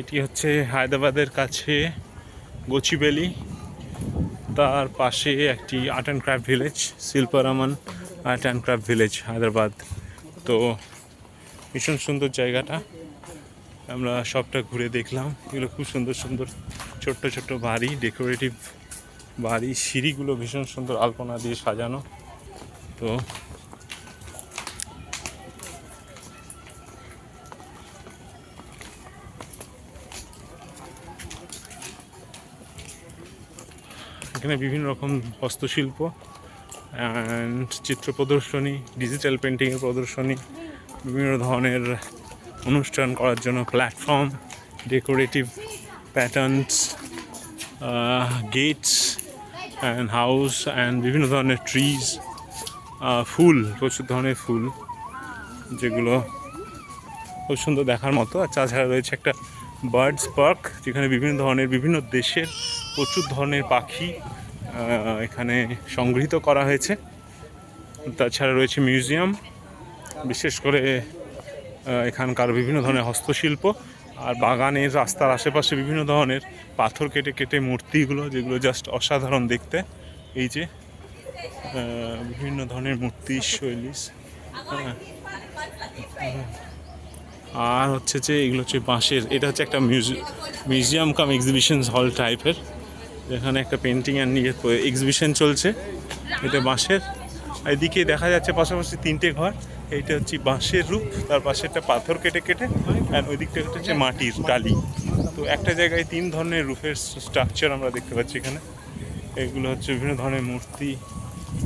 এটি হচ্ছে হায়দ্রাবাদের কাছে গচিবেলি। তার পাশে একটি art and craft village Shilparamam art and craft village Hyderabad. তো ভীষণ সুন্দর জায়গাটা। আমরা সবটা ঘুরে দেখলাম। এগুলো খুব সুন্দর সুন্দর ছোট্ট ছোট্ট বাড়ি ডেকোরেটিভ বাড়ি। সিঁড়িগুলো ভীষণ সুন্দর আলপনা দিয়ে সাজানো। তো এখানে বিভিন্ন রকম হস্তশিল্প অ্যান্ড চিত্র প্রদর্শনী ডিজিটাল পেন্টিংয়ের প্রদর্শনী, বিভিন্ন ধরনের অনুষ্ঠান করার জন্য platform decorative patterns gates and house and বিভিন্ন ধরনের ট্রিজ ফুল, প্রচুর ধরনের ফুল যেগুলো খুব সুন্দর দেখার মতো। আর তাছাড়া রয়েছে একটা বার্ডস পার্ক যেখানে বিভিন্ন ধরনের বিভিন্ন দেশের প্রচুর ধরনের পাখি এখানে সংগৃহীত করা হয়েছে। তাছাড়া রয়েছে মিউজিয়াম, বিশেষ করে এখানকার বিভিন্ন ধরনের হস্তশিল্প আর বাগানের রাস্তার আশেপাশে বিভিন্ন ধরনের পাথর কেটে কেটে মূর্তিগুলো, যেগুলো জাস্ট অসাধারণ দেখতে। এই যে বিভিন্ন ধরনের মূর্তি, শৈলী হ্যাঁ আর হচ্ছে যে, এগুলো হচ্ছে বাঁশের, এটা হচ্ছে একটা মিউজিয়াম কাম এক্সিবিশন হল টাইপের যেখানে একটা পেন্টিং আর নিয়ে এক্সিবিশন চলছে। এটা বাঁশের। এদিকে দেখা যাচ্ছে পাশাপাশি তিনটে ঘর। এইটা হচ্ছে বাঁশের রূপ, তার পাশে একটা পাথর কেটে কেটে আর ওই দিকটা হচ্ছে মাটির টালি। তো একটা জায়গায় তিন ধরনের রূপের স্ট্রাকচার আমরা দেখতে পাচ্ছি এখানে। এগুলো হচ্ছে বিভিন্ন ধরনের মূর্তি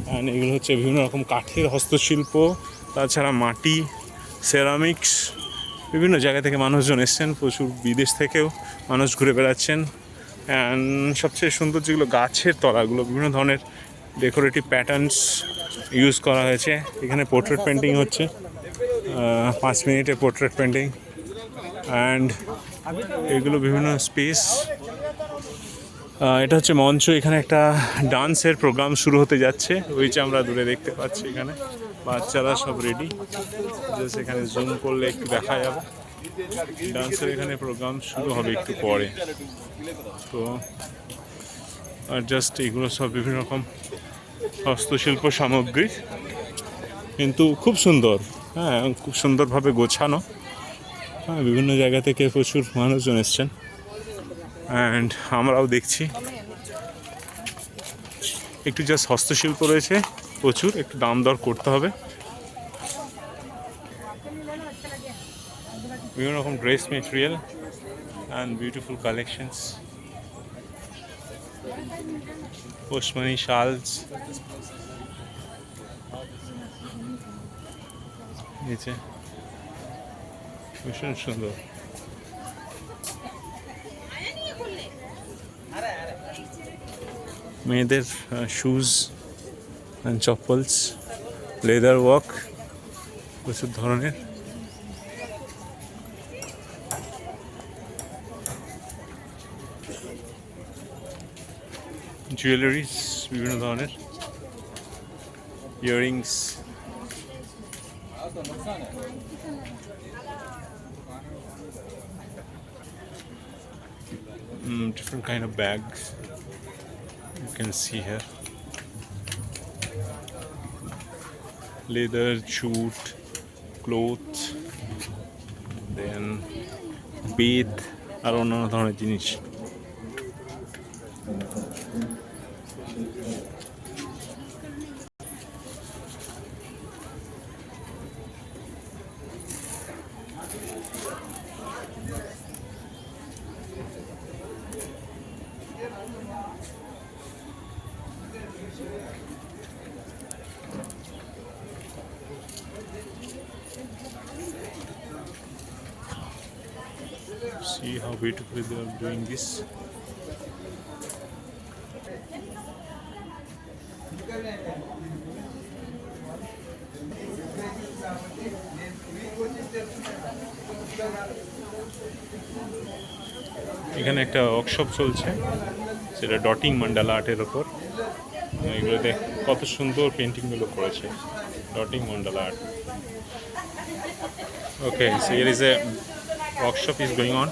অ্যান্ড এগুলো হচ্ছে বিভিন্ন রকম কাঠের হস্তশিল্প, তাছাড়া মাটি সেরামিক্স বিভিন্ন জায়গা থেকে মানুষজন এসছেন, প্রচুর বিদেশ থেকেও মানুষ ঘুরে বেড়াচ্ছেন। সবচেয়ে সুন্দর যেগুলো গাছের তলাগুলো, বিভিন্ন ধরনের ডেকোরেটিভ প্যাটার্নস ইউজ করা হয়েছে। এখানে পোর্ট্রেট পেন্টিং হচ্ছে। পাঁচ মিনিটে পোর্ট্রেট পেন্টিং অ্যান্ড এগুলো বিভিন্ন স্পেস এটা হচ্ছে মঞ্চ। এখানে একটা ডান্সের প্রোগ্রাম শুরু হতে যাচ্ছে। ওই যে আমরা দূরে দেখতে পাচ্ছি এখানে। বাচ্চারা সব রেডি জাস্ট এখানে জুম করলে একটু দেখা যাবে। ডান্সের এখানে প্রোগ্রাম শুরু হবে একটু পরে। তো, আর জাস্ট এগুলো সব বিভিন্ন রকম হস্তশিল্প সামগ্রী। কিন্তু খুব সুন্দর হ্যাঁ খুব সুন্দরভাবে গোছানো। হ্যাঁ বিভিন্ন জায়গা থেকে প্রচুর মানুষজন এসছেন। অ্যান্ড আমরাও দেখছি। একটু জাস্ট হস্তশিল্প রয়েছে, প্রচুর, একটু দাম দর করতে হবে। বিভিন্ন রকম dress material and beautiful collections পশমানি shawls নিচে ভীষণ সুন্দর। মেয়েদের shoes and chappals leather work প্রচুর ধরনের। জুয়েলারিস বিভিন্ন ধরনের earrings mm, different kind of bags you can see here leather jute cloth then বেদ আর অন্যান্য ধরনের জিনিস see how beautifully they are doing this এখানে একটা ওয়ার্কশপ চলছে, সেটা ডটিং মান্ডালা আর্টের ওপর। এগুলো দেখ কত সুন্দর পেন্টিংগুলো করেছে dotting mandala art okay here is a workshop is going on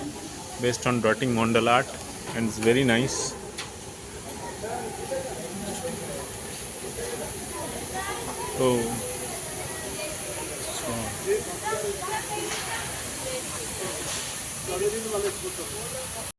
based on dotting mandala art and it's very nice 哦。